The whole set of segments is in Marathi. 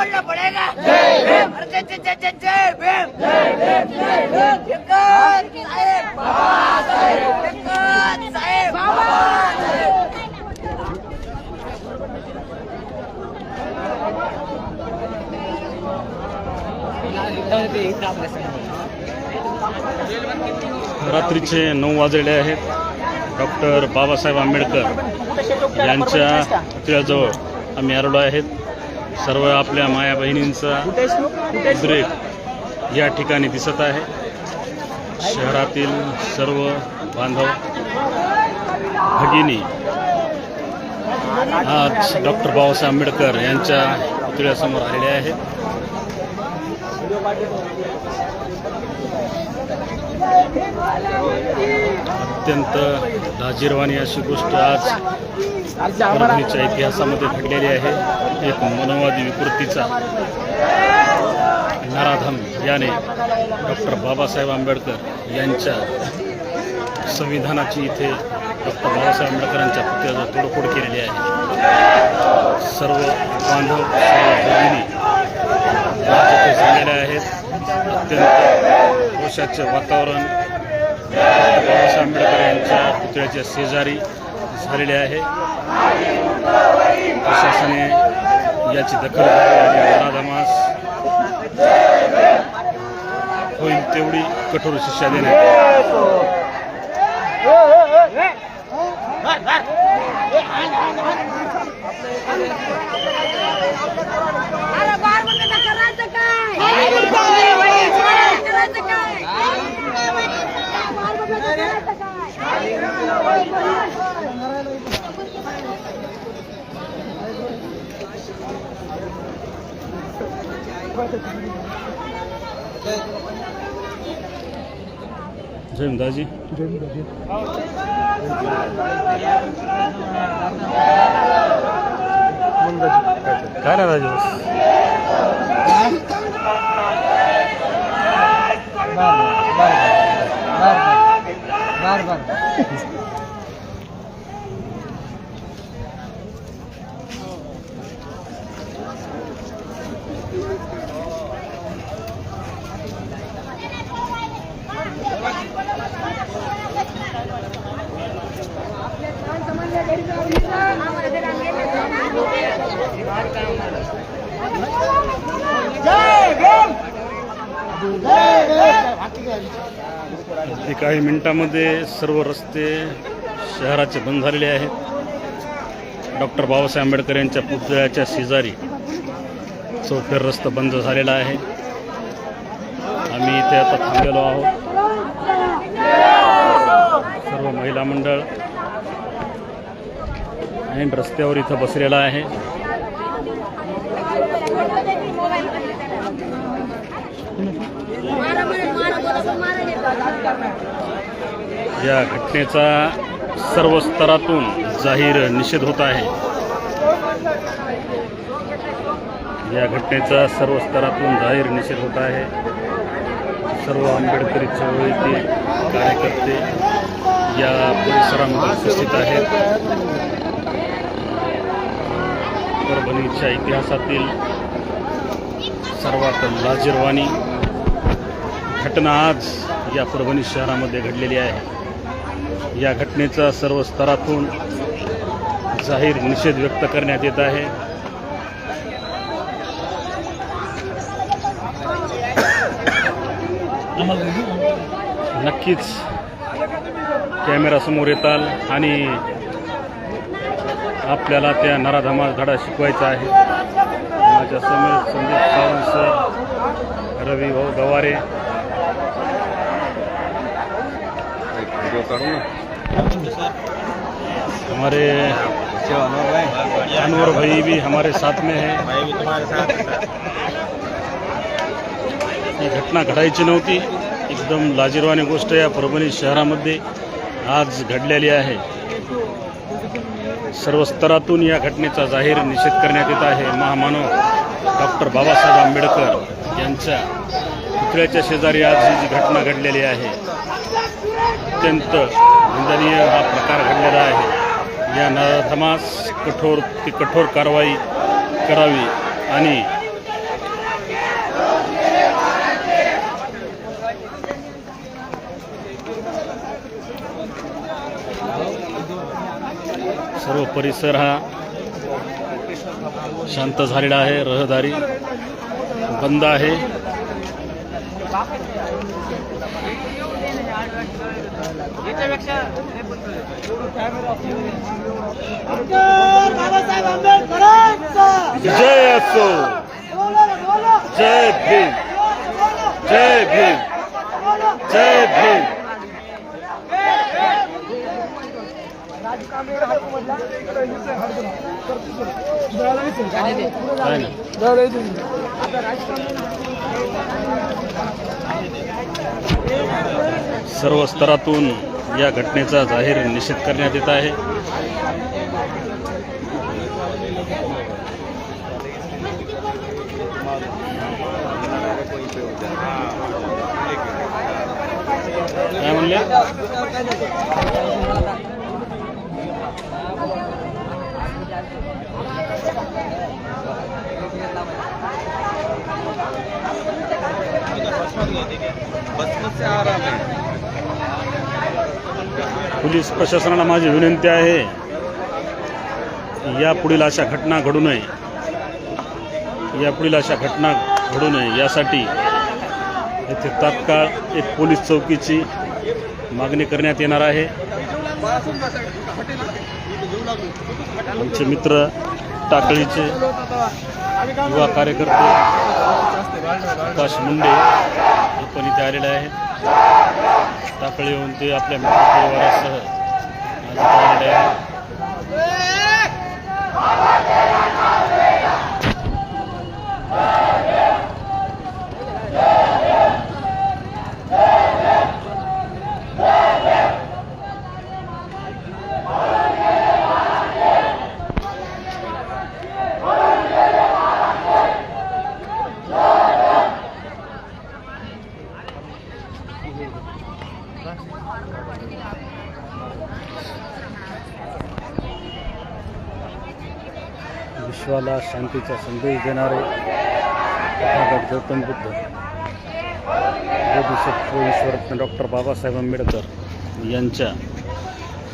बोलना पड़ेगा। अरे जय जय जय जय जय भीम। साहेब साहेब रात्रीचे नऊ वाजलेले आहेत. डॉक्टर बाबासाहेब आंबेडकर यांच्या पुतळ्याजवळ आम्ही आरडो आहेत. सर्व आपल्या माया बहिणींचा उद्रेक या ठिकाणी दिसत आहे. शहरातील सर्व बांधव भगिनी आज डॉक्टर बाबासाहेब आंबेडकर यांच्या पुतळ्यासमोर आलेले आहेत. अत्यंत लाजीरवाणी अशी गोष्ट आज परभणीच्या इतिहासामध्ये घडलेली आहे एक मनोवादी विकृतीचा नराधम याने डॉक्टर बाबासाहेब आंबेडकर यांच्या संविधानाची इथे डॉक्टर बाबासाहेब आंबेडकरांच्या पुतळ्याला तोडफोड केलेली आहे. सर्व बांधव सर्व भगिनी आज आहेत. अत्यंत रोषाचे वातावरण डॉक्टर बाबासाहेब आंबेडकर यांच्या पुतळ्याच्या शेजारी झालेले आहे. प्रशासने याची दखल घ्यावी आणि नराधमास होईल तेवढी कठोर शिक्षा देण्यात यावी. अरे काय करायचं काय बार बार बार बार हिंद ते काही मिनिटामध्ये सर्व रस्ते शहराचे बंद झालेले आहेत. डॉक्टर बाबासाहेब आंबेडकर यांच्या पुतळ्याच्या शेजारी चौफेर रस्ता बंद झालेला आहे. आम्ही इथे आता थांबलेलो आहोत. सर्व महिला मंडळ आणि रस्त्यावर इथं बसलेला आहे. या घटनेचा सर्व स्तरातून जाहीर निषेध होत आहे. या घटनेचा सर्व स्तरातून जाहीर निषेध होत आहे. सर्व आंबेडकरी चळवळीतील कार्यकर्ते या परिसरामध्ये उपस्थित आहेत. परभणीच्या इतिहासातील सर्वात लाजीरवाणी घटना आज या परभणी शहरामध्ये घडलेली आहे. या घटनेचा सर्व स्तरातून जाहीर निषेध व्यक्त करण्यात येत आहे. नक्कीच कॅमेरासमोर येताल आणि आपल्याला त्या नराधमास धडा शिकवायचा आहे. माझ्यासमोर संदीप सावंत सर रवी भाऊ गवारे हमारे अनवर भाई भी हमारे साथ में है। ही। घटना घडायची नव्हती एकदम लाजीरवाणी गोष्ट या परभणी शहरामध्ये आज घडलेली आहे. सर्व स्तरातून या घटनेचा जाहीर निषेध करण्यात येत आहे. महामानव डॉक्टर बाबासाहेब आंबेडकर यांच्या पुतळ्याच्या शेजारी आज ही जी घटना घडलेली आहे. अत्यंत निंदनीय हा प्रकार घडलेला आहे. या नराधमास कठोर ती कठोर कारवाई करावी आणि सर्व परिसर हा शांत झालेला आहे रहदारी बंद आहे. बाबासाहेब आंबेडकरांचा जय असो. जय भीम. जय भीम. जय भीम. काय सर्व स्तरातून या घटनेचा जाहीर निषेध करण्यात येत आहे. काय म्हणले? पोलीस प्रशासनाला माझी विनंती आहे यापुढील अशा घटना घडू नये. या पुढील अशा घटना घडू नये यासाठी येथे तात्काळ एक पोलीस चौकीची मागणी करण्यात येणार आहे. आमचे मित्र टाकळीचे युवा कार्यकर्ते प्रकाश मुंडे हे पण इथे आलेले आहेत. सकाळी येऊन ते आपल्या मित्रपरिवारासह विश्वाला शांतीचा संदेश देणारे तथागत गौतम बुद्ध बोधिसत्व ईश्वरत्न डॉक्टर बाबासाहेब आंबेडकर यांच्या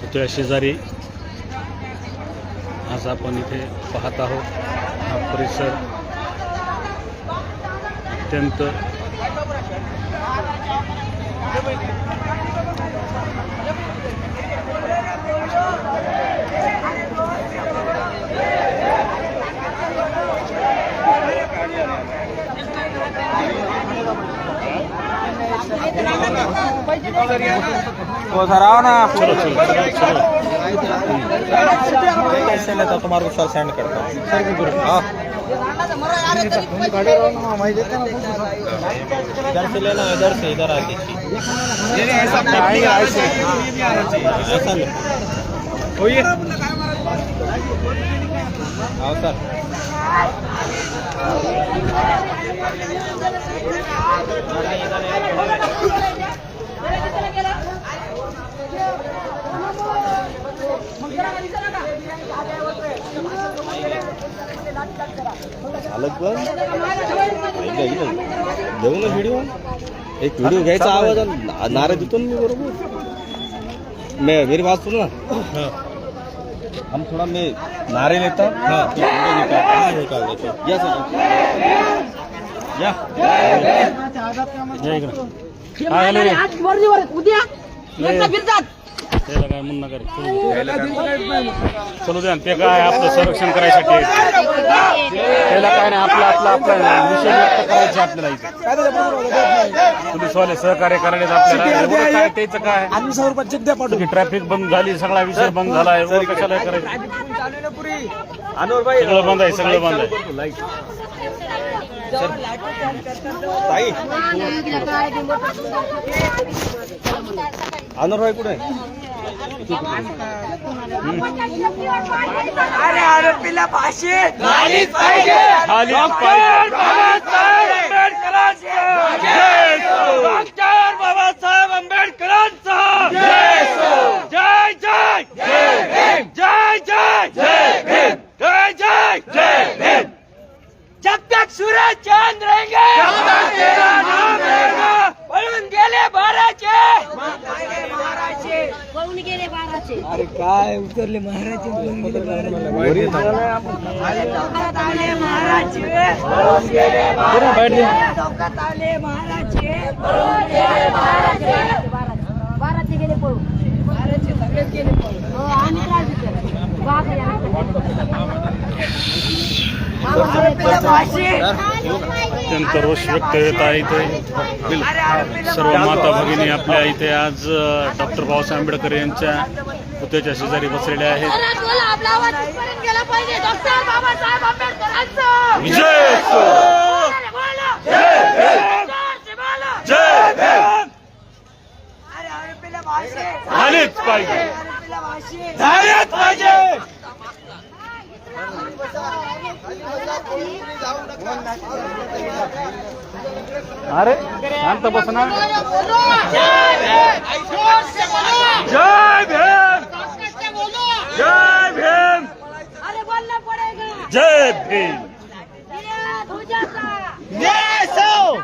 पुतळ्या शेजारी आज आपण इथे पाहत आहोत. हा परिसर अत्यंत वो सर आओ ना कैसे लेता तुम्हारे को सर सेंड करता हूँ सर हाँ इधर से लेना इधर से इधर आके ऐसा आओ सर चालत पण देऊ ना व्हिडिओ एक व्हिडिओ घ्यायचा आवाज नारे देतो ना मी बरोबर. मैं बात सुनो ना. हम थोड़ा मैं नारे लेता. हैं। या सर। या। या इकडं काय आलं रे आज वर्दीवर आहेत. उद्या येतात फिरतात त्याला काय म्हणू नका रे. चलू द्या. ना. ते काय आपलं संरक्षण करायसाठी आहे. त्याला काय नाही आपलं आपलं आपलं विषय व्यक्त करायचे आपल्याला इथे. पोलीसवाले सहकार्य करायचे आपल्याला एवढं काय त्याचं काय? तुम्ही ट्रॅफिक बंद झाली सगळा विषय बंद झाला एवढं कशाला करायचं? सगळं बंद आहे सगळं बंद आहे. ताई अनवर भाई कुठे? अरे आरोपीला झालीच पाहिजे. खाली पाहिजे. बाबासाहेब आंबेडकरांचा डॉक्टर बाबासाहेब आंबेडकरांचा जय जय जय. भीम. जय जय. जय भीम. जय जय. जय जब तक सूरज चांद रहेंगे तब तक तेरा नाम रहेगा पळून गेले बाराचे पळून गेले बाराचे अरे काय उतरले महाराज बाराचे सगळेच गेले. हो आणि. अत्यंत रोष व्यक्त होत आहे इथे. सर्व माता भगिनी आपल्या इथे आज डॉक्टर बाबासाहेब आंबेडकर यांच्या पुतळ्याच्या शेजारी बसलेल्या आहेत. आपला आवाज इथपर्यंत गेला पाहिजे. डॉक्टर बाबासाहेब आंबेडकरांचं. विजय! पाहिजे. झालीच पाहिजे. अरे शांत बस ना. जय भीम! जय भीम। अरे बोलना पडेगा। जय भीम।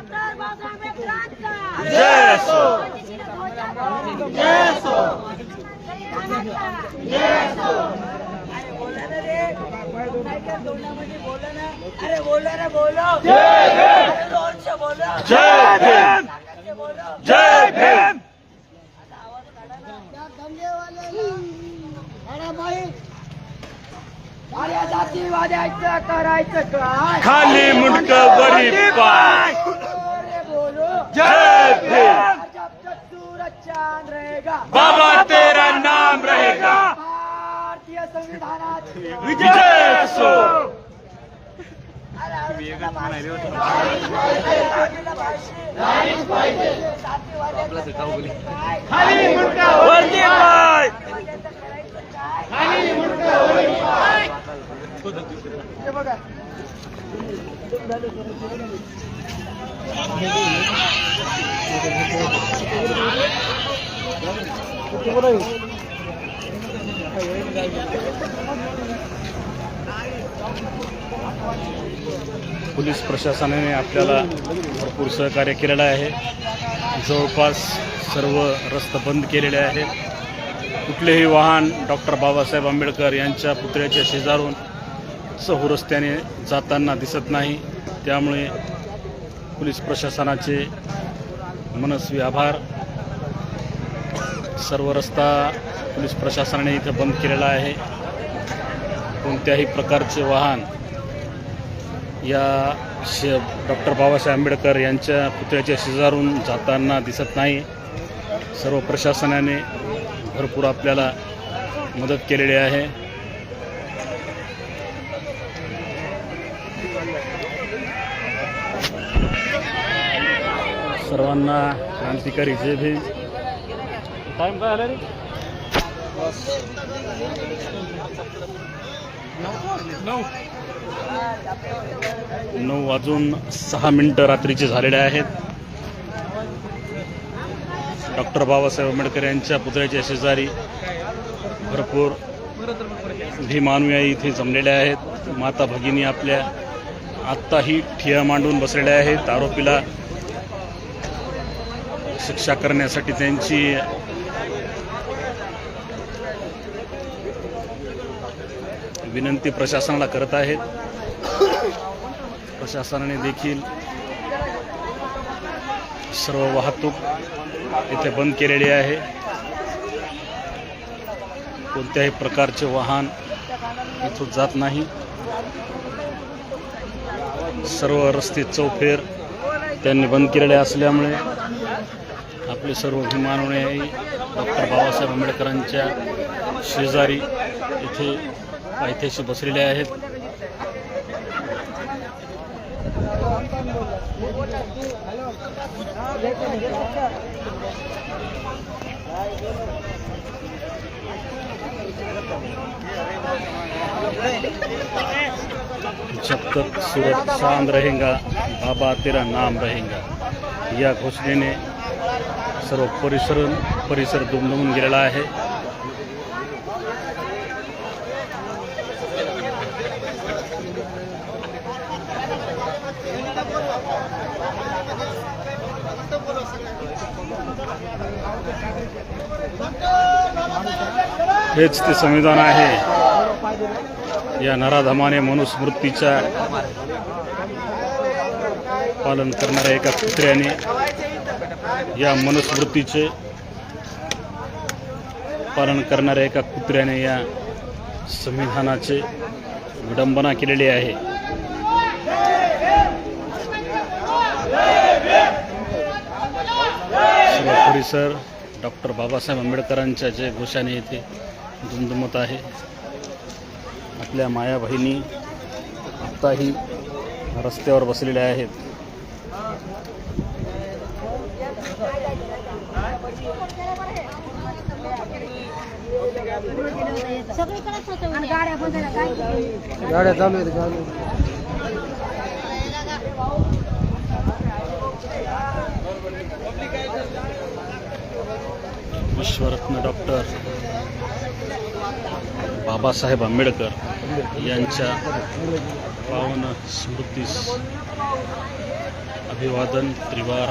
बाबासाहेब आंबेडकरांचा जय अरे बोला ना रे। काय काय तोंडामध्ये बोला ना? अरे बोला। ना बोलो। जय भीम। ताकदने बोलो। जय भीम अरे जातीवाद्याचं करायचं काय? खाली मुंडक वरी पाय अरे बोलो जय भीम. जब तक सूरज चांद रहेगा. बाबा तेरा नाम रहेगा. भारतीय संविधानात विजय असो. जातीवाद्याचं काय? वरती पाय हे बघा पोलीस प्रशासनाने आपल्याला भरपूर सहकार्य केलेलं आहे. जवळपास सर्व रस्ते बंद केलेले आहेत. कुठलेही वाहन डॉक्टर बाबासाहेब आंबेडकर यांच्या पुतळ्याच्या शेजारून सहू रस्त्याने जाताना दिसत नाही. त्यामुळे पोलीस प्रशासनाचे मनस्वी आभार. सर्व रस्ता पोलीस प्रशासनाने इथं बंद केलेला आहे. कोणत्याही प्रकारचे वाहन या शे डॉक्टर बाबासाहेब आंबेडकर यांच्या पुतळ्याच्या शेजारून जाताना दिसत नाही. सर्व प्रशासनाने भरपूर आपल्याला मदत केलेली आहे. सर्वांना क्रांतिकारी जय भीम. टाईम काय आला रे? नऊ. नऊ वाजून सहा मिनिटं रात्रीचे झालेले आहेत. डॉक्टर बाबासाहेब आंबेडकर यांच्या पुतळ्याच्या शेजारी भरपूर भीमानुयायी इथे जमलेले आहेत. माता भगिनी आपल्या आत्ताही ठिया मांडून बसलेल्या आहेत. आरोपीला शिक्षा करण्यासाठी त्यांची विनंती प्रशासनाला करत आहेत. प्रशासनाने देखील सर्व वाहतूक इथे बंद केलेली आहे. कोणत्याही प्रकारचे वाहन इथून जात नाही. सर्व रस्ते चौफेर त्यांनी बंद केलेले असल्यामुळे आपले सर्व विमानवणे डॉक्टर बाबासाहेब आंबेडकरांच्या शेजारी इथे बसलेले आहेत. जब तक सूरज शांत रहेगा, बाबा तेरा नाम रहेगा. या घोषणेने सर्व परिसर परिसर दुमदुमून गेलेला आहे. हेच ते संविधान आहे. या नराधमाने मनुस्मृतीच्या पालन करणाऱ्या एका कुत्र्याने या मनुस्मृतीचे पालन करणाऱ्या एका कुत्र्याने या संविधानाचे विडंबना केलेली आहे. सर्व परिसर डॉक्टर बाबासाहेब आंबेडकरांच्या जे घोषाने येते दुमदुमत आहे. आपल्या माया बहिणी आत्ताही रस्त्यावर बसलेल्या आहेत. गाड्या चालू आहेत. विश्वरत्न डॉक्टर बाबासाहेब आंबेडकर यांच्या पावन स्मृतीस अभिवादन त्रिवार.